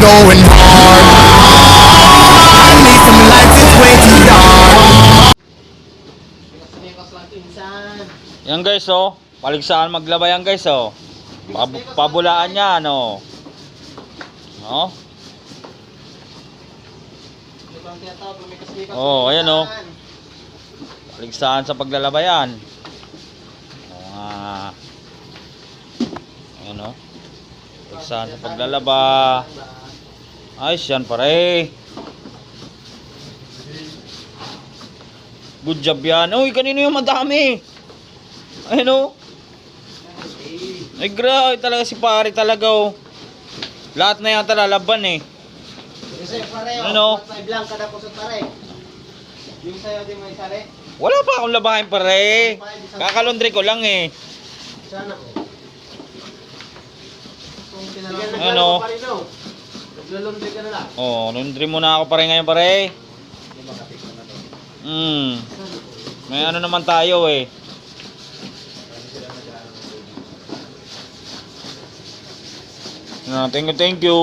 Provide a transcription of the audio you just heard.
going hard. Need some lights, it's way too dark. Yan guys oh. Paligsahan maglaba yan guys oh. Pab- pabulaan yan oh. No? Oh, ayan oh. Paligsahan sa paglalaba yan. Mga Ayan oh. Paligsahan sa paglalaba. Ayos yan pare. Good job yan. Uy, kanino yung madami? Ayun oh. Ay grabe talaga si pare talaga oh. Lahat na yata lalaban eh. Kasi pare, Ano? ano? 5 lang kada kusot pare. Yung sa'yo di may sari. Wala pa akong labahin pare. Kakalondre ko lang eh. Sana. Kinalang Ano? No. Naglulundri ka na lang. Oh, laundry muna ako pare ngayon pare. Hmm. May ano naman tayo eh. Ah, thank you, thank you.